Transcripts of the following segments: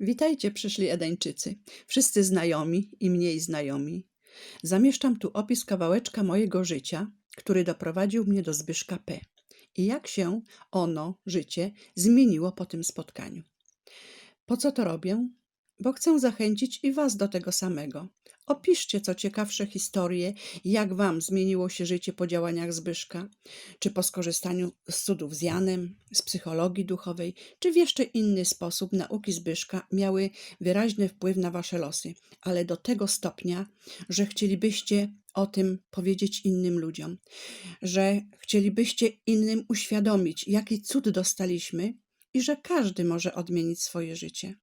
Witajcie, przyszli Edeńczycy, wszyscy znajomi i mniej znajomi. Zamieszczam tu opis kawałeczka mojego życia, który doprowadził mnie do Zbyszka P. I jak się ono, życie, zmieniło po tym spotkaniu. Po co to robię? Bo chcę zachęcić i Was do tego samego. Opiszcie co ciekawsze historie, jak Wam zmieniło się życie po działaniach Zbyszka, czy po skorzystaniu z cudów z Janem, z psychologii duchowej, czy w jeszcze inny sposób nauki Zbyszka miały wyraźny wpływ na Wasze losy, ale do tego stopnia, że chcielibyście o tym powiedzieć innym ludziom, że chcielibyście innym uświadomić, jaki cud dostaliśmy i że każdy może odmienić swoje życie.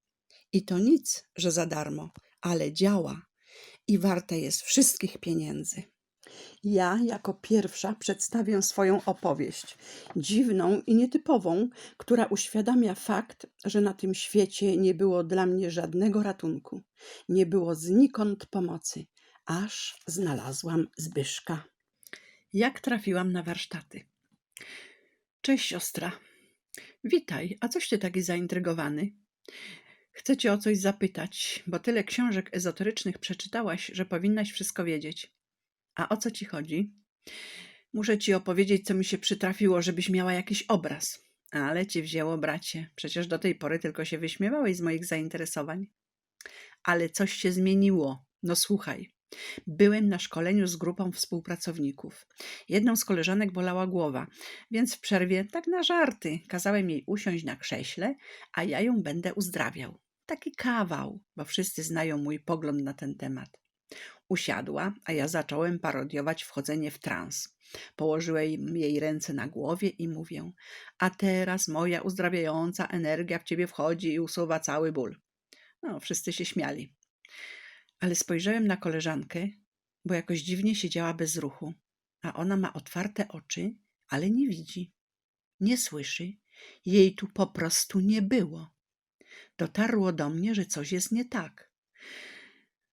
I to nic, że za darmo, ale działa i warte jest wszystkich pieniędzy. Ja jako pierwsza przedstawię swoją opowieść, dziwną i nietypową, która uświadamia fakt, że na tym świecie nie było dla mnie żadnego ratunku, nie było znikąd pomocy, aż znalazłam Zbyszka. Jak trafiłam na warsztaty? Cześć siostra. Witaj, a coś ty taki zaintrygowany? Chcę cię o coś zapytać, bo tyle książek ezoterycznych przeczytałaś, że powinnaś wszystko wiedzieć. A o co ci chodzi? Muszę ci opowiedzieć, co mi się przytrafiło, żebyś miała jakiś obraz. Ale cię wzięło, bracie. Przecież do tej pory tylko się wyśmiewałeś z moich zainteresowań. Ale coś się zmieniło. No słuchaj. Byłem na szkoleniu z grupą współpracowników. Jedną z koleżanek bolała głowa, więc w przerwie, tak na żarty, kazałem jej usiąść na krześle, a ja ją będę uzdrawiał. Taki kawał, bo wszyscy znają mój pogląd na ten temat. Usiadła, a ja zacząłem parodiować wchodzenie w trans. Położyłem jej ręce na głowie i mówię: A teraz moja uzdrawiająca energia w ciebie wchodzi i usuwa cały ból. No, wszyscy się śmiali. Ale spojrzałem na koleżankę, bo jakoś dziwnie siedziała bez ruchu, a ona ma otwarte oczy, ale nie widzi, nie słyszy. Jej tu po prostu nie było. Dotarło do mnie, że coś jest nie tak.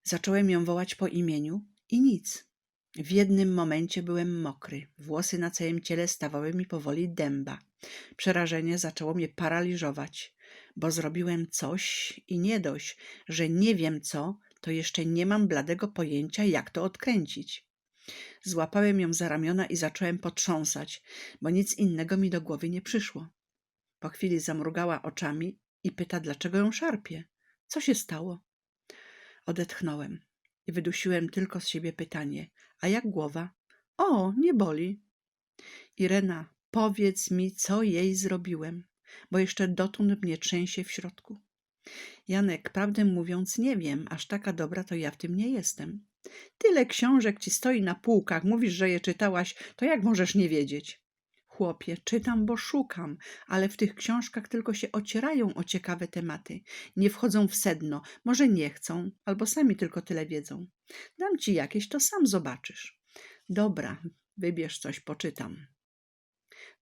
Zacząłem ją wołać po imieniu i nic. W jednym momencie byłem mokry, włosy na całym ciele stawały mi powoli dęba. Przerażenie zaczęło mnie paraliżować, bo zrobiłem coś i nie dość, że nie wiem co, to jeszcze nie mam bladego pojęcia, jak to odkręcić. Złapałem ją za ramiona i zacząłem potrząsać, bo nic innego mi do głowy nie przyszło. Po chwili zamrugała oczami i pyta, dlaczego ją szarpie. Co się stało? Odetchnąłem i wydusiłem tylko z siebie pytanie: A jak głowa? O, nie boli. Irena, powiedz mi, co jej zrobiłem, bo jeszcze dotąd mnie trzęsie w środku. Janek, prawdę mówiąc, nie wiem, aż taka dobra to ja w tym nie jestem. Tyle książek ci stoi na półkach, mówisz, że je czytałaś, to jak możesz nie wiedzieć? Chłopie, czytam, bo szukam, ale w tych książkach tylko się ocierają o ciekawe tematy. Nie wchodzą w sedno, może nie chcą, albo sami tylko tyle wiedzą. Dam ci jakieś, to sam zobaczysz. Dobra, wybierz coś, poczytam.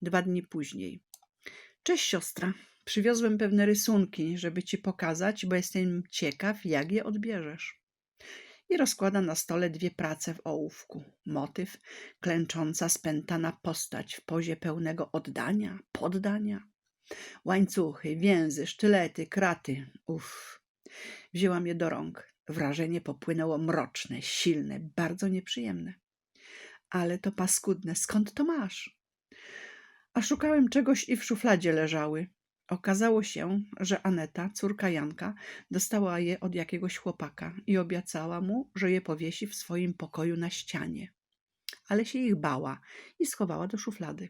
Dwa dni później. Cześć, siostra. Przywiozłem pewne rysunki, żeby ci pokazać, bo jestem ciekaw, jak je odbierzesz. I rozkłada na stole dwie prace w ołówku. Motyw, klęcząca, spętana postać w pozie pełnego oddania, poddania. Łańcuchy, więzy, sztylety, kraty. Uff. Wzięłam je do rąk. Wrażenie popłynęło mroczne, silne, bardzo nieprzyjemne. Ale to paskudne, skąd to masz? A szukałem czegoś i w szufladzie leżały. Okazało się, że Aneta, córka Janka, dostała je od jakiegoś chłopaka i obiecała mu, że je powiesi w swoim pokoju na ścianie. Ale się ich bała i schowała do szuflady.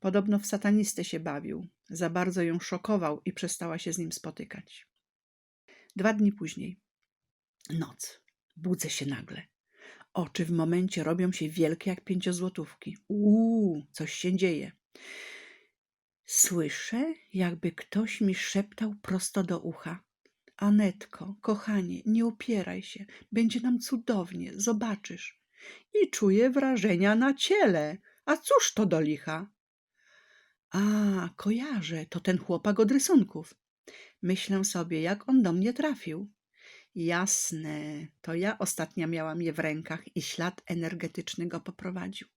Podobno w satanistę się bawił, za bardzo ją szokował i przestała się z nim spotykać. Dwa dni później. Noc. Budzę się nagle. Oczy w momencie robią się wielkie jak pięciozłotówki. Uuu, coś się dzieje. Słyszę, jakby ktoś mi szeptał prosto do ucha. Anetko, kochanie, nie opieraj się, będzie nam cudownie, zobaczysz. I czuję wrażenia na ciele. A cóż to do licha? A, kojarzę, to ten chłopak od rysunków. Myślę sobie, jak on do mnie trafił. Jasne, to ja ostatnio miałam je w rękach i ślad energetyczny go poprowadził.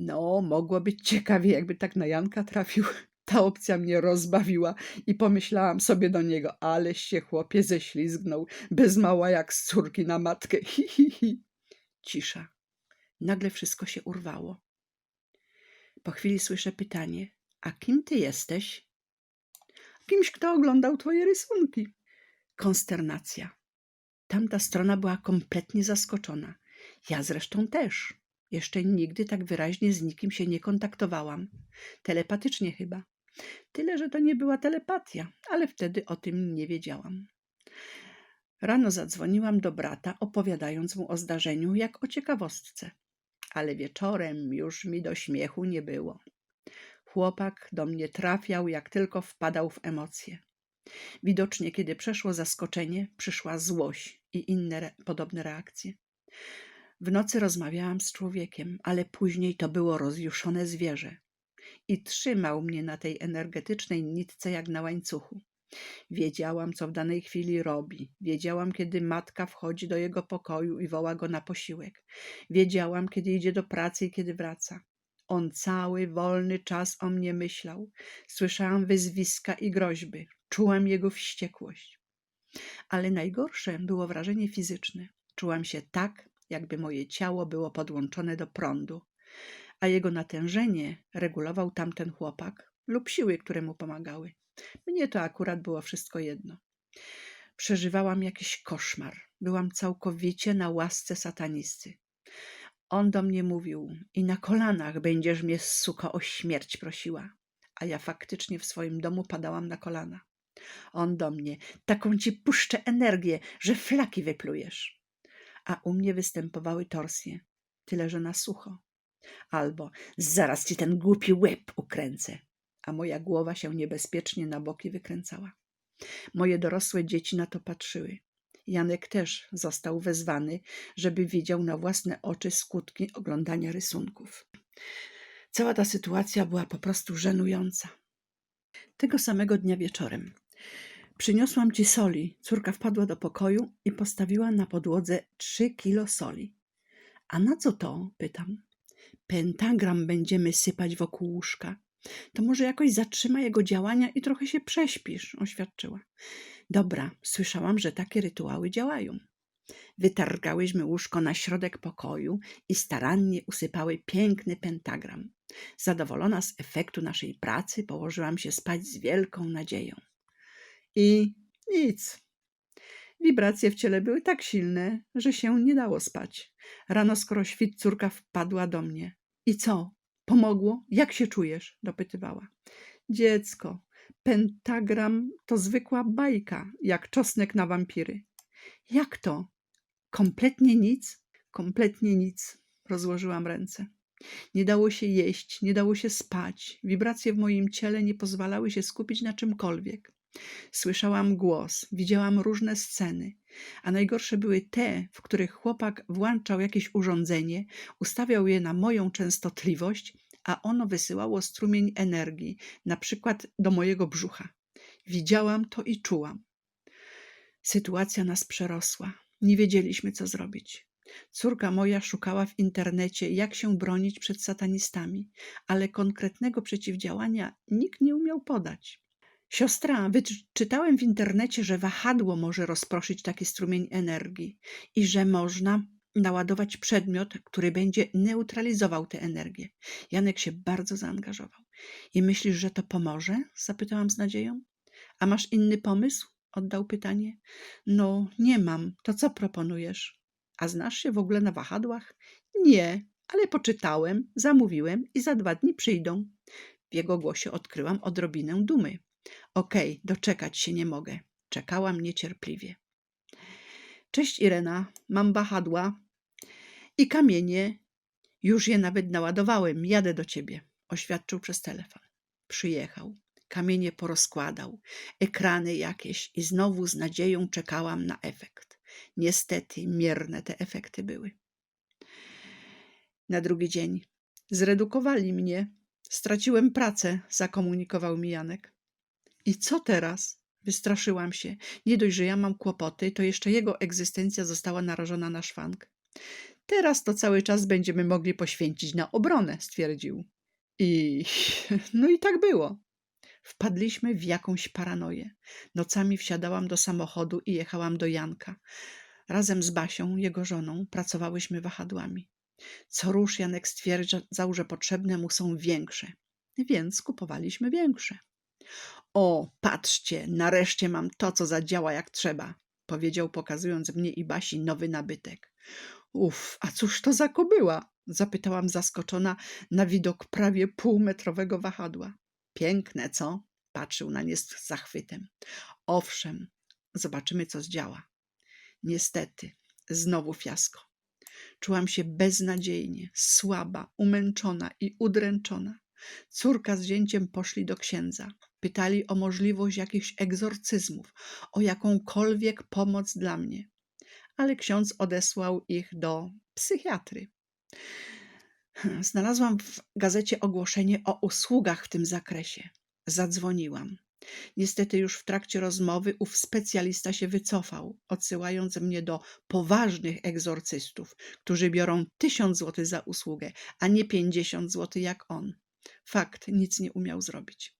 No, mogło być ciekawie, jakby tak na Janka trafił. Ta opcja mnie rozbawiła i pomyślałam sobie do niego, aleś się chłopie ześlizgnął, bez mała jak z córki na matkę. Hi, hi, hi. Cisza. Nagle wszystko się urwało. Po chwili słyszę pytanie: A kim ty jesteś? Kimś, kto oglądał twoje rysunki. Konsternacja. Tamta strona była kompletnie zaskoczona. Ja zresztą też. Jeszcze nigdy tak wyraźnie z nikim się nie kontaktowałam. Telepatycznie chyba. Tyle, że to nie była telepatia, ale wtedy o tym nie wiedziałam. Rano zadzwoniłam do brata, opowiadając mu o zdarzeniu jak o ciekawostce. Ale wieczorem już mi do śmiechu nie było. Chłopak do mnie trafiał, jak tylko wpadał w emocje. Widocznie, kiedy przeszło zaskoczenie, przyszła złość i inne re podobne reakcje. W nocy rozmawiałam z człowiekiem, ale później to było rozjuszone zwierzę. I trzymał mnie na tej energetycznej nitce jak na łańcuchu. Wiedziałam, co w danej chwili robi. Wiedziałam, kiedy matka wchodzi do jego pokoju i woła go na posiłek. Wiedziałam, kiedy idzie do pracy i kiedy wraca. On cały wolny czas o mnie myślał. Słyszałam wyzwiska i groźby. Czułam jego wściekłość. Ale najgorsze było wrażenie fizyczne. Czułam się tak, jakby moje ciało było podłączone do prądu, a jego natężenie regulował tamten chłopak lub siły, które mu pomagały. Mnie to akurat było wszystko jedno. Przeżywałam jakiś koszmar. Byłam całkowicie na łasce satanisty. On do mnie mówił i na kolanach będziesz mnie, suko, o śmierć prosiła. A ja faktycznie w swoim domu padałam na kolana. On do mnie, taką ci puszczę energię, że flaki wyplujesz. A u mnie występowały torsje, tyle że na sucho. Albo zaraz ci ten głupi łeb ukręcę, a moja głowa się niebezpiecznie na boki wykręcała. Moje dorosłe dzieci na to patrzyły. Janek też został wezwany, żeby widział na własne oczy skutki oglądania rysunków. Cała ta sytuacja była po prostu żenująca. Tego samego dnia wieczorem przyniosłam ci soli. Córka wpadła do pokoju i postawiła na podłodze trzy kilo soli. A na co to? pytam. Pentagram będziemy sypać wokół łóżka. To może jakoś zatrzyma jego działania i trochę się prześpisz, oświadczyła. Dobra, słyszałam, że takie rytuały działają. Wytargałyśmy łóżko na środek pokoju i starannie usypały piękny pentagram. Zadowolona z efektu naszej pracy, położyłam się spać z wielką nadzieją. I nic. Wibracje w ciele były tak silne, że się nie dało spać. Rano, skoro świt, córka wpadła do mnie. I co? Pomogło? Jak się czujesz? dopytywała. Dziecko, pentagram to zwykła bajka, jak czosnek na wampiry. Jak to? Kompletnie nic? Kompletnie nic. Rozłożyłam ręce. Nie dało się jeść, nie dało się spać. Wibracje w moim ciele nie pozwalały się skupić na czymkolwiek. Słyszałam głos, widziałam różne sceny, a najgorsze były te, w których chłopak włączał jakieś urządzenie, ustawiał je na moją częstotliwość, a ono wysyłało strumień energii, na przykład do mojego brzucha. Widziałam to i czułam. Sytuacja nas przerosła. Nie wiedzieliśmy, co zrobić. Córka moja szukała w internecie, jak się bronić przed satanistami, ale konkretnego przeciwdziałania nikt nie umiał podać. Siostra, wyczytałem w internecie, że wahadło może rozproszyć taki strumień energii i że można naładować przedmiot, który będzie neutralizował tę energię. Janek się bardzo zaangażował. I myślisz, że to pomoże? Zapytałam z nadzieją. A masz inny pomysł? Oddał pytanie. No, nie mam. To co proponujesz? A znasz się w ogóle na wahadłach? Nie, ale poczytałem, zamówiłem i za dwa dni przyjdą. W jego głosie odkryłam odrobinę dumy. Okej, okay, doczekać się nie mogę. Czekałam niecierpliwie. Cześć Irena, mam wahadła i kamienie. Już je nawet naładowałem, jadę do ciebie, oświadczył przez telefon. Przyjechał, kamienie porozkładał, ekrany jakieś i znowu z nadzieją czekałam na efekt. Niestety mierne te efekty były. Na drugi dzień zredukowali mnie. Straciłem pracę, zakomunikował mi Janek. I co teraz? Wystraszyłam się. Nie dość, że ja mam kłopoty, to jeszcze jego egzystencja została narażona na szwank. Teraz to cały czas będziemy mogli poświęcić na obronę, stwierdził. I no i tak było. Wpadliśmy w jakąś paranoję. Nocami wsiadałam do samochodu i jechałam do Janka. Razem z Basią, jego żoną, pracowałyśmy wahadłami. Co rusz Janek stwierdzał, że potrzebne mu są większe, więc kupowaliśmy większe. O, patrzcie, nareszcie mam to, co zadziała jak trzeba, powiedział, pokazując mnie i Basi nowy nabytek. Uf, a cóż to za kobyła? Zapytałam zaskoczona na widok prawie półmetrowego wahadła. Piękne, co? Patrzył na nie z zachwytem. Owszem, zobaczymy, co zdziała. Niestety, znowu fiasko. Czułam się beznadziejnie, słaba, umęczona i udręczona. Córka z zięciem poszli do księdza. Pytali o możliwość jakichś egzorcyzmów, o jakąkolwiek pomoc dla mnie. Ale ksiądz odesłał ich do psychiatry. Znalazłam w gazecie ogłoszenie o usługach w tym zakresie. Zadzwoniłam. Niestety już w trakcie rozmowy ów specjalista się wycofał, odsyłając mnie do poważnych egzorcystów, którzy biorą tysiąc złotych za usługę, a nie pięćdziesiąt złotych jak on. Fakt, nic nie umiał zrobić.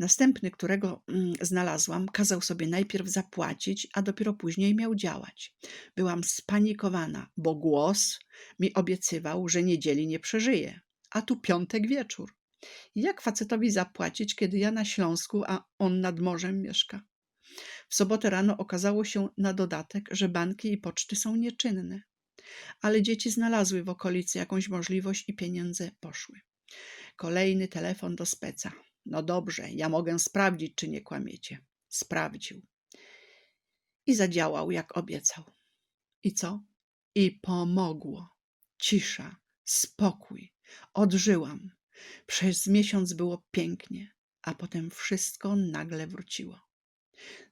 Następny, którego mm, znalazłam, kazał sobie najpierw zapłacić, a dopiero później miał działać. Byłam spanikowana, bo głos mi obiecywał, że niedzieli nie przeżyje, a tu piątek wieczór. Jak facetowi zapłacić, kiedy ja na Śląsku, a on nad morzem mieszka? W sobotę rano okazało się na dodatek, że banki i poczty są nieczynne. Ale dzieci znalazły w okolicy jakąś możliwość i pieniądze poszły. Kolejny telefon do speca. No dobrze, ja mogę sprawdzić, czy nie kłamiecie. Sprawdził. I zadziałał, jak obiecał. I co? I pomogło. Cisza, spokój. Odżyłam. Przez miesiąc było pięknie, a potem wszystko nagle wróciło.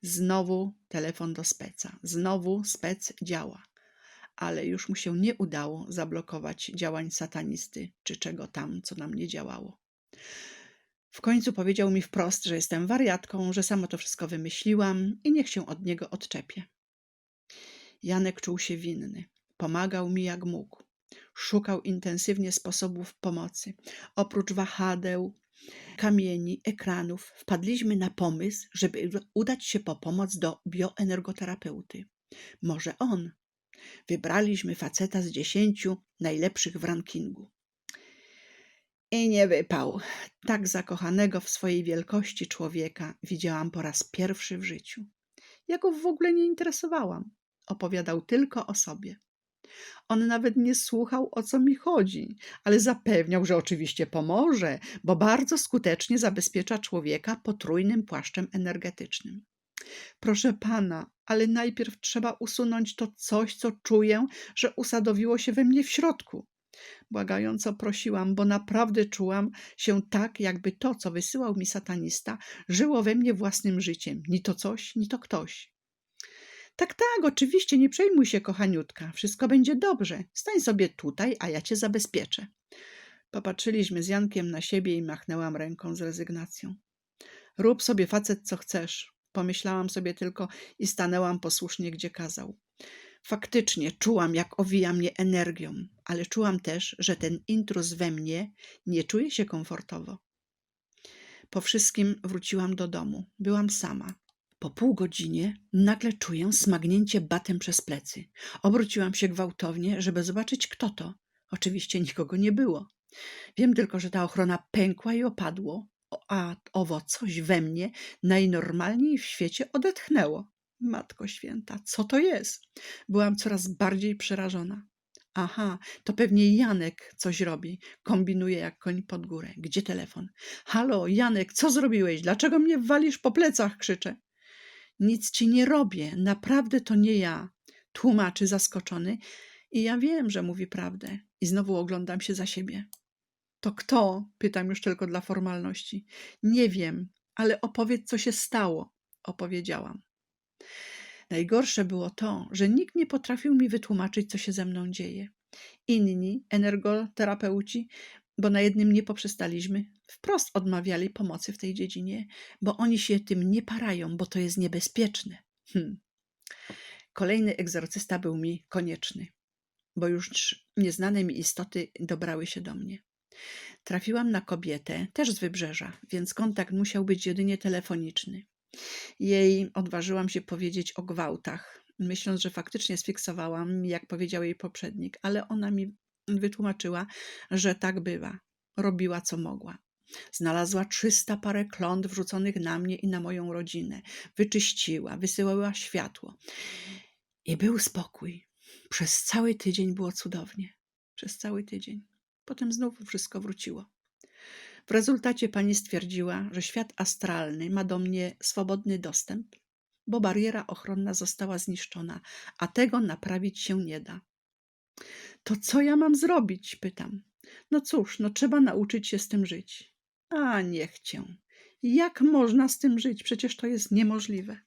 Znowu telefon do speca. Znowu spec działa. Ale już mu się nie udało zablokować działań satanisty czy czego tam, co nam nie działało. W końcu powiedział mi wprost, że jestem wariatką, że samo to wszystko wymyśliłam i niech się od niego odczepię. Janek czuł się winny. Pomagał mi jak mógł. Szukał intensywnie sposobów pomocy. Oprócz wahadeł, kamieni, ekranów, wpadliśmy na pomysł, żeby udać się po pomoc do bioenergoterapeuty. Może on. Wybraliśmy faceta z dziesięciu najlepszych w rankingu. I nie wypał. Tak zakochanego w swojej wielkości człowieka widziałam po raz pierwszy w życiu. Ja go w ogóle nie interesowałam. Opowiadał tylko o sobie. On nawet nie słuchał, o co mi chodzi, ale zapewniał, że oczywiście pomoże, bo bardzo skutecznie zabezpiecza człowieka potrójnym płaszczem energetycznym. Proszę pana, ale najpierw trzeba usunąć to coś, co czuję, że usadowiło się we mnie w środku. Błagająco prosiłam, bo naprawdę czułam się tak, jakby to, co wysyłał mi satanista, żyło we mnie własnym życiem. Ni to coś, ni to ktoś. Tak, tak, oczywiście, nie przejmuj się, kochaniutka. Wszystko będzie dobrze. Stań sobie tutaj, a ja cię zabezpieczę. Popatrzyliśmy z Jankiem na siebie i machnęłam ręką z rezygnacją. Rób sobie facet, co chcesz. Pomyślałam sobie tylko i stanęłam posłusznie, gdzie kazał. Faktycznie czułam, jak owija mnie energią, ale czułam też, że ten intruz we mnie nie czuje się komfortowo. Po wszystkim wróciłam do domu. Byłam sama. Po pół godzinie nagle czuję smagnięcie batem przez plecy. Obróciłam się gwałtownie, żeby zobaczyć, kto to. Oczywiście nikogo nie było. Wiem tylko, że ta ochrona pękła i opadło, a owo coś we mnie najnormalniej w świecie odetchnęło. Matko święta, co to jest? Byłam coraz bardziej przerażona. Aha, to pewnie Janek coś robi. Kombinuje jak koń pod górę. Gdzie telefon? Halo, Janek, co zrobiłeś? Dlaczego mnie walisz po plecach? krzyczę. Nic ci nie robię, naprawdę to nie ja. Tłumaczy zaskoczony i ja wiem, że mówi prawdę. I znowu oglądam się za siebie. To kto? Pytam już tylko dla formalności. Nie wiem, ale opowiedz, co się stało. Opowiedziałam. Najgorsze było to, że nikt nie potrafił mi wytłumaczyć, co się ze mną dzieje. Inni energoterapeuci, bo na jednym nie poprzestaliśmy, wprost odmawiali pomocy w tej dziedzinie, bo oni się tym nie parają, bo to jest niebezpieczne. Hmm. Kolejny egzorcysta był mi konieczny, bo już nieznane mi istoty dobrały się do mnie. Trafiłam na kobietę, też z wybrzeża, więc kontakt musiał być jedynie telefoniczny. Jej odważyłam się powiedzieć o gwałtach, myśląc, że faktycznie sfiksowałam, jak powiedział jej poprzednik, ale ona mi wytłumaczyła, że tak bywa. Robiła co mogła. Znalazła 300 parę kląt wrzuconych na mnie i na moją rodzinę. Wyczyściła, wysyłała światło. I był spokój. Przez cały tydzień było cudownie. Przez cały tydzień. Potem znów wszystko wróciło. W rezultacie pani stwierdziła, że świat astralny ma do mnie swobodny dostęp, bo bariera ochronna została zniszczona, a tego naprawić się nie da. To co ja mam zrobić? pytam. No cóż, no trzeba nauczyć się z tym żyć. A niech cię. Jak można z tym żyć? Przecież to jest niemożliwe.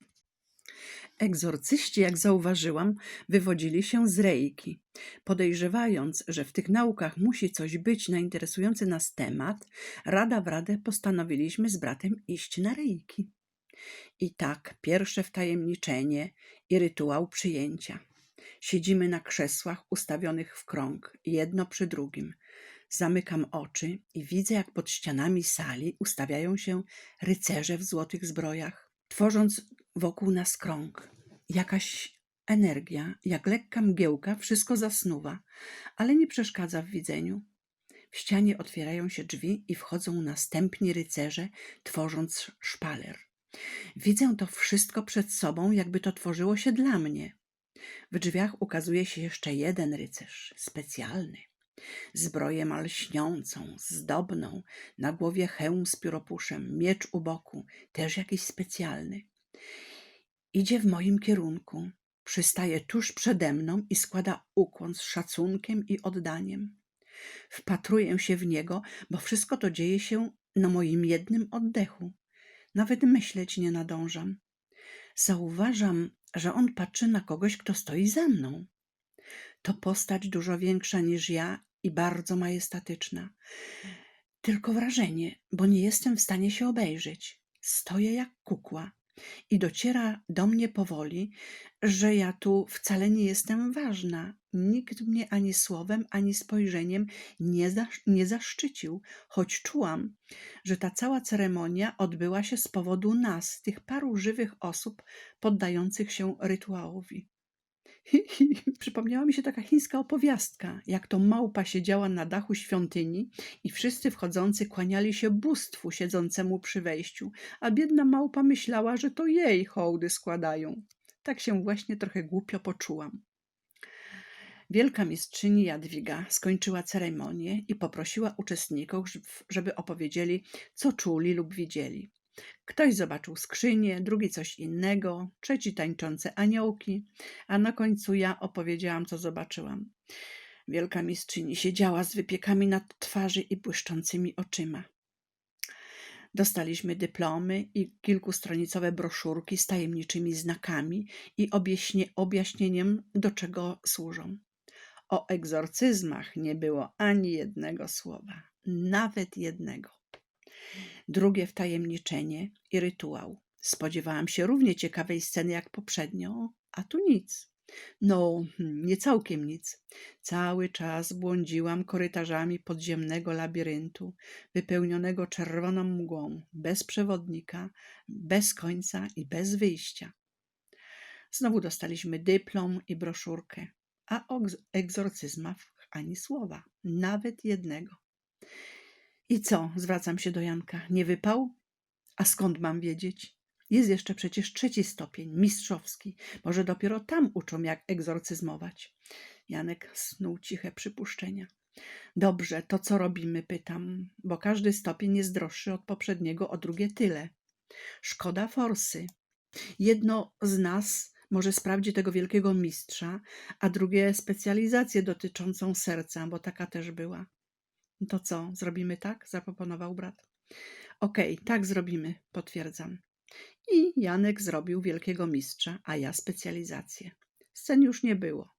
Egzorcyści, jak zauważyłam, wywodzili się z rejki. Podejrzewając, że w tych naukach musi coś być na interesujący nas temat, rada w radę postanowiliśmy z bratem iść na rejki. I tak pierwsze wtajemniczenie i rytuał przyjęcia. Siedzimy na krzesłach ustawionych w krąg, jedno przy drugim. Zamykam oczy i widzę, jak pod ścianami sali ustawiają się rycerze w złotych zbrojach, tworząc wokół nas krąg. Jakaś energia, jak lekka mgiełka, wszystko zasnuwa, ale nie przeszkadza w widzeniu. W ścianie otwierają się drzwi i wchodzą następni rycerze, tworząc szpaler. Widzę to wszystko przed sobą, jakby to tworzyło się dla mnie. W drzwiach ukazuje się jeszcze jeden rycerz, specjalny. Zbroję ma zdobną, na głowie hełm z pióropuszem, miecz u boku, też jakiś specjalny. Idzie w moim kierunku, przystaje tuż przede mną i składa ukłon z szacunkiem i oddaniem. Wpatruję się w niego, bo wszystko to dzieje się na moim jednym oddechu. Nawet myśleć nie nadążam. Zauważam, że on patrzy na kogoś, kto stoi za mną. To postać dużo większa niż ja i bardzo majestatyczna. Tylko wrażenie, bo nie jestem w stanie się obejrzeć. Stoję jak kukła i dociera do mnie powoli, że ja tu wcale nie jestem ważna. Nikt mnie ani słowem, ani spojrzeniem nie, zasz, nie zaszczycił, choć czułam, że ta cała ceremonia odbyła się z powodu nas, tych paru żywych osób poddających się rytuałowi. Przypomniała mi się taka chińska opowiastka, jak to małpa siedziała na dachu świątyni i wszyscy wchodzący kłaniali się bóstwu siedzącemu przy wejściu, a biedna małpa myślała, że to jej hołdy składają. Tak się właśnie trochę głupio poczułam. Wielka mistrzyni Jadwiga skończyła ceremonię i poprosiła uczestników, żeby opowiedzieli, co czuli lub widzieli. Ktoś zobaczył skrzynię, drugi coś innego, trzeci tańczące aniołki, a na końcu ja opowiedziałam, co zobaczyłam. Wielka mistrzyni siedziała z wypiekami na twarzy i błyszczącymi oczyma. Dostaliśmy dyplomy i kilkustronicowe broszurki z tajemniczymi znakami i objaśnieniem, do czego służą. O egzorcyzmach nie było ani jednego słowa, nawet jednego. Drugie wtajemniczenie i rytuał. Spodziewałam się równie ciekawej sceny jak poprzednio, a tu nic. No, hmm, nie całkiem nic. Cały czas błądziłam korytarzami podziemnego labiryntu, wypełnionego czerwoną mgłą, bez przewodnika, bez końca i bez wyjścia. Znowu dostaliśmy dyplom i broszurkę, a o egzorcyzmach ani słowa, nawet jednego. I co? Zwracam się do Janka. Nie wypał? A skąd mam wiedzieć? Jest jeszcze przecież trzeci stopień, mistrzowski. Może dopiero tam uczą, jak egzorcyzmować. Janek snuł ciche przypuszczenia. Dobrze, to co robimy? Pytam, bo każdy stopień jest droższy od poprzedniego o drugie tyle. Szkoda forsy. Jedno z nas może sprawdzi tego wielkiego mistrza, a drugie specjalizację dotyczącą serca, bo taka też była. To co, zrobimy tak? zaproponował brat. Okej, okay, tak zrobimy, potwierdzam. I Janek zrobił wielkiego mistrza, a ja specjalizację. Scen już nie było.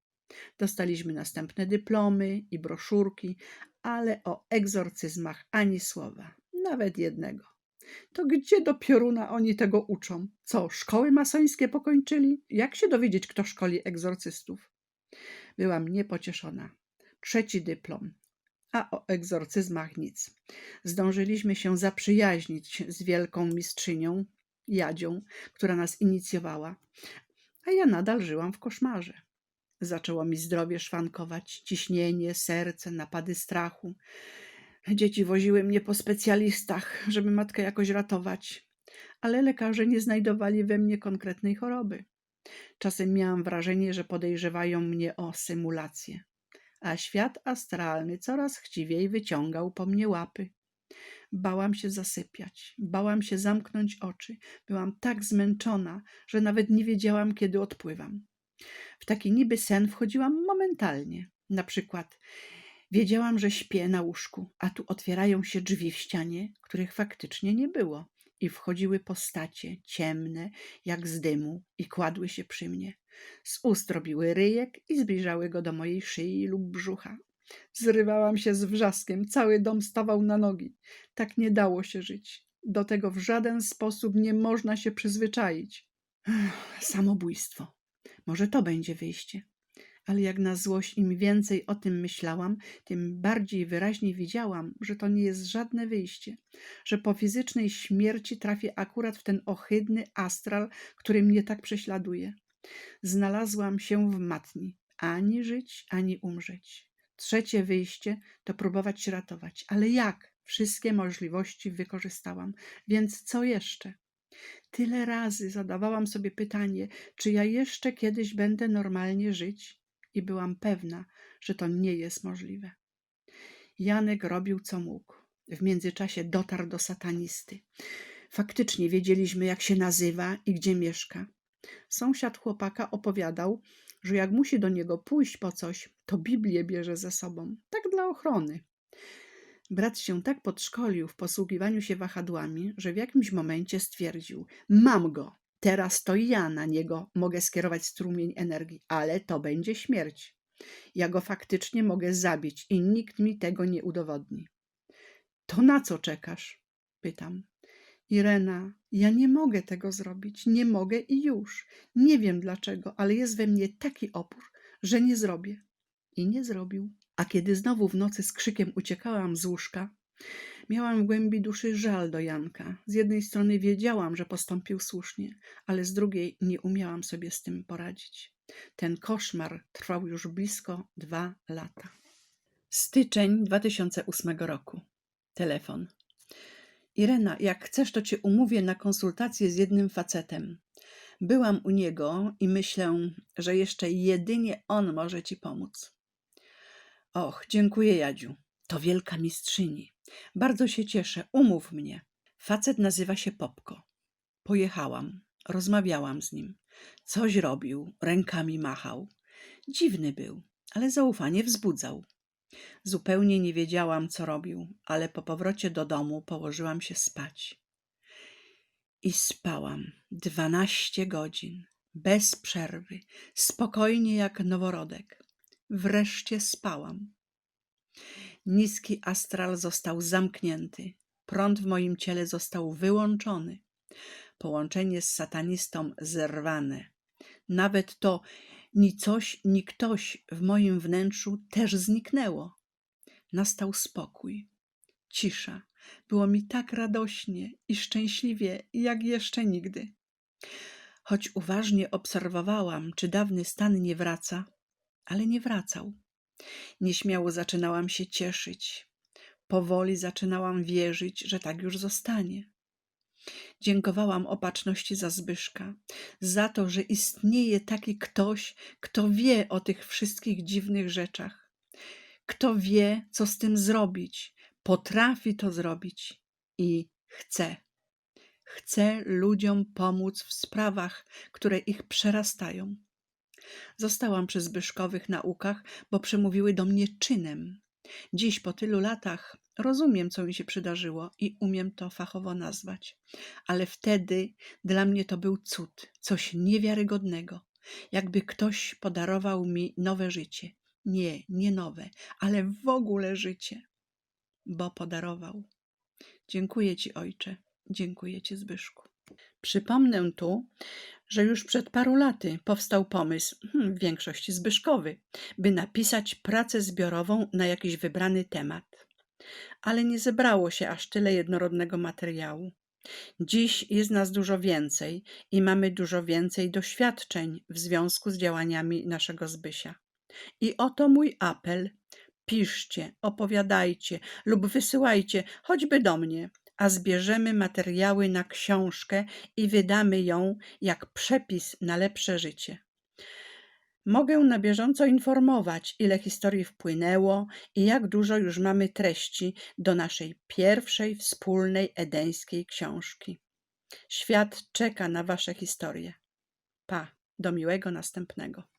Dostaliśmy następne dyplomy i broszurki, ale o egzorcyzmach ani słowa, nawet jednego. To gdzie do pioruna oni tego uczą? Co, szkoły masońskie pokończyli? Jak się dowiedzieć, kto szkoli egzorcystów? Byłam niepocieszona. Trzeci dyplom, a o egzorcyzmach nic. Zdążyliśmy się zaprzyjaźnić z wielką mistrzynią, Jadzią, która nas inicjowała, a ja nadal żyłam w koszmarze. Zaczęło mi zdrowie szwankować, ciśnienie, serce, napady strachu. Dzieci woziły mnie po specjalistach, żeby matkę jakoś ratować, ale lekarze nie znajdowali we mnie konkretnej choroby. Czasem miałam wrażenie, że podejrzewają mnie o symulację, a świat astralny coraz chciwiej wyciągał po mnie łapy. Bałam się zasypiać, bałam się zamknąć oczy. Byłam tak zmęczona, że nawet nie wiedziałam, kiedy odpływam. W taki niby sen wchodziłam momentalnie. Na przykład wiedziałam, że śpię na łóżku, a tu otwierają się drzwi w ścianie, których faktycznie nie było. I wchodziły postacie, ciemne, jak z dymu, i kładły się przy mnie. Z ust robiły ryjek i zbliżały go do mojej szyi lub brzucha. Zrywałam się z wrzaskiem, cały dom stawał na nogi. Tak nie dało się żyć. Do tego w żaden sposób nie można się przyzwyczaić. Samobójstwo. Może to będzie wyjście. Ale jak na złość, im więcej o tym myślałam, tym bardziej wyraźnie widziałam, że to nie jest żadne wyjście, że po fizycznej śmierci trafię akurat w ten ohydny astral, który mnie tak prześladuje. Znalazłam się w matni, ani żyć, ani umrzeć. Trzecie wyjście to próbować się ratować. Ale jak? Wszystkie możliwości wykorzystałam. Więc co jeszcze? Tyle razy zadawałam sobie pytanie, czy ja jeszcze kiedyś będę normalnie żyć? I byłam pewna, że to nie jest możliwe. Janek robił co mógł. W międzyczasie dotarł do satanisty. Faktycznie wiedzieliśmy, jak się nazywa i gdzie mieszka. Sąsiad chłopaka opowiadał, że jak musi do niego pójść po coś, to Biblię bierze ze sobą, tak dla ochrony. Brat się tak podszkolił w posługiwaniu się wahadłami, że w jakimś momencie stwierdził: Mam go, teraz to ja na niego mogę skierować strumień energii, ale to będzie śmierć. Ja go faktycznie mogę zabić i nikt mi tego nie udowodni. To na co czekasz? Pytam. Irena, ja nie mogę tego zrobić, nie mogę i już. Nie wiem dlaczego, ale jest we mnie taki opór, że nie zrobię. I nie zrobił. A kiedy znowu w nocy z krzykiem uciekałam z łóżka, miałam w głębi duszy żal do Janka. Z jednej strony wiedziałam, że postąpił słusznie, ale z drugiej nie umiałam sobie z tym poradzić. Ten koszmar trwał już blisko dwa lata. Styczeń 2008 roku. Telefon. Irena, jak chcesz, to cię umówię na konsultację z jednym facetem. Byłam u niego i myślę, że jeszcze jedynie on może ci pomóc. Och, dziękuję, Jadziu. To wielka mistrzyni. Bardzo się cieszę. Umów mnie. Facet nazywa się Popko. Pojechałam, rozmawiałam z nim. Coś robił, rękami machał. Dziwny był, ale zaufanie wzbudzał. Zupełnie nie wiedziałam, co robił, ale po powrocie do domu położyłam się spać. I spałam dwanaście godzin, bez przerwy, spokojnie jak noworodek. Wreszcie spałam. Niski astral został zamknięty, prąd w moim ciele został wyłączony, połączenie z satanistą zerwane. Nawet to ni coś, ni ktoś w moim wnętrzu też zniknęło. Nastał spokój, cisza. Było mi tak radośnie i szczęśliwie, jak jeszcze nigdy. Choć uważnie obserwowałam, czy dawny stan nie wraca, ale nie wracał. Nieśmiało zaczynałam się cieszyć. Powoli zaczynałam wierzyć, że tak już zostanie. Dziękowałam opatrzności za Zbyszka, za to, że istnieje taki ktoś, kto wie o tych wszystkich dziwnych rzeczach, kto wie, co z tym zrobić, potrafi to zrobić i chce. Chce ludziom pomóc w sprawach, które ich przerastają. Zostałam przy Zbyszkowych naukach, bo przemówiły do mnie czynem. Dziś, po tylu latach, rozumiem, co mi się przydarzyło i umiem to fachowo nazwać. Ale wtedy dla mnie to był cud, coś niewiarygodnego. Jakby ktoś podarował mi nowe życie. Nie, nie nowe, ale w ogóle życie. Bo podarował. Dziękuję Ci, Ojcze. Dziękuję Ci, Zbyszku. Przypomnę tu, że już przed paru laty powstał pomysł, hmm, w większości zbyszkowy, by napisać pracę zbiorową na jakiś wybrany temat. Ale nie zebrało się aż tyle jednorodnego materiału. Dziś jest nas dużo więcej i mamy dużo więcej doświadczeń w związku z działaniami naszego Zbysia. I oto mój apel. Piszcie, opowiadajcie lub wysyłajcie, choćby do mnie, a zbierzemy materiały na książkę i wydamy ją jak przepis na lepsze życie. Mogę na bieżąco informować, ile historii wpłynęło i jak dużo już mamy treści do naszej pierwszej wspólnej edeńskiej książki. Świat czeka na Wasze historie. Pa, do miłego następnego.